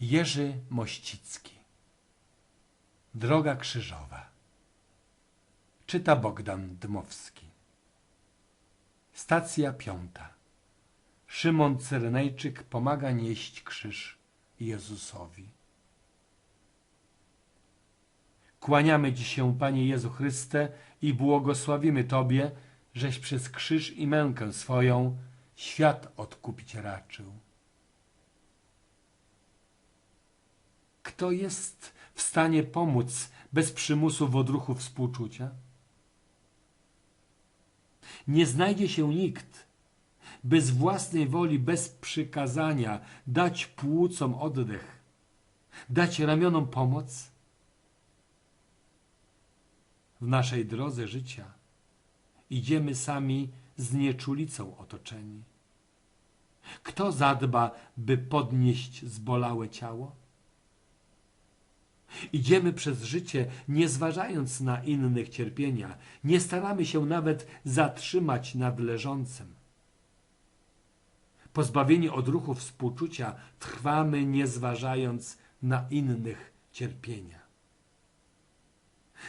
Jerzy Mościcki Droga krzyżowa Czyta Bogdan Dmowski Stacja piąta Szymon Cyrenejczyk pomaga nieść krzyż Jezusowi. Kłaniamy Ci się, Panie Jezu Chryste, i błogosławimy Tobie, żeś przez krzyż i mękę swoją świat odkupić raczył. Kto jest w stanie pomóc bez przymusu w odruchu współczucia? Nie znajdzie się nikt, by z własnej woli, bez przykazania dać płucom oddech, dać ramionom pomoc? W naszej drodze życia idziemy sami z nieczulicą otoczeni. Kto zadba, by podnieść zbolałe ciało? Idziemy przez życie, nie zważając na innych cierpienia, nie staramy się nawet zatrzymać nad leżącym. Pozbawieni odruchu współczucia, trwamy, nie zważając na innych cierpienia.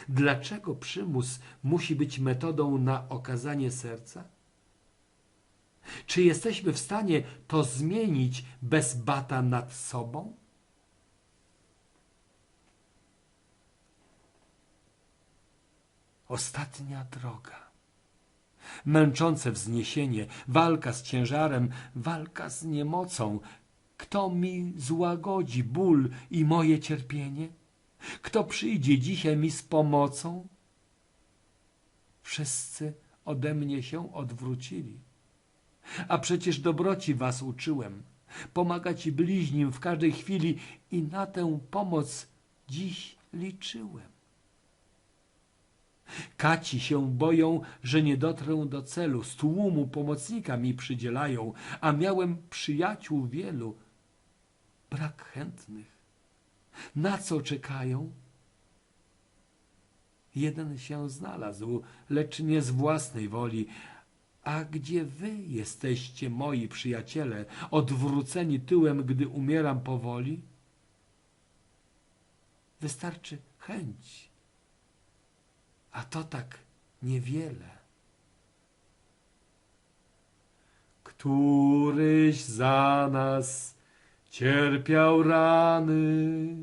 Dlaczego przymus musi być metodą na okazanie serca? Czy jesteśmy w stanie to zmienić bez bata nad sobą? Ostatnia droga. Męczące wzniesienie, walka z ciężarem, walka z niemocą. Kto mi złagodzi ból i moje cierpienie? Kto przyjdzie dzisiaj mi z pomocą? Wszyscy ode mnie się odwrócili. A przecież dobroci was uczyłem, pomagać bliźnim w każdej chwili i na tę pomoc dziś liczyłem. Kaci się boją, że nie dotrę do celu, z tłumu pomocnika mi przydzielają, a miałem przyjaciół wielu. Brak chętnych. Na co czekają? Jeden się znalazł, lecz nie z własnej woli. A gdzie wy jesteście, moi przyjaciele, odwróceni tyłem, gdy umieram powoli? Wystarczy chęć a to tak niewiele. Któryś za nas cierpiał rany,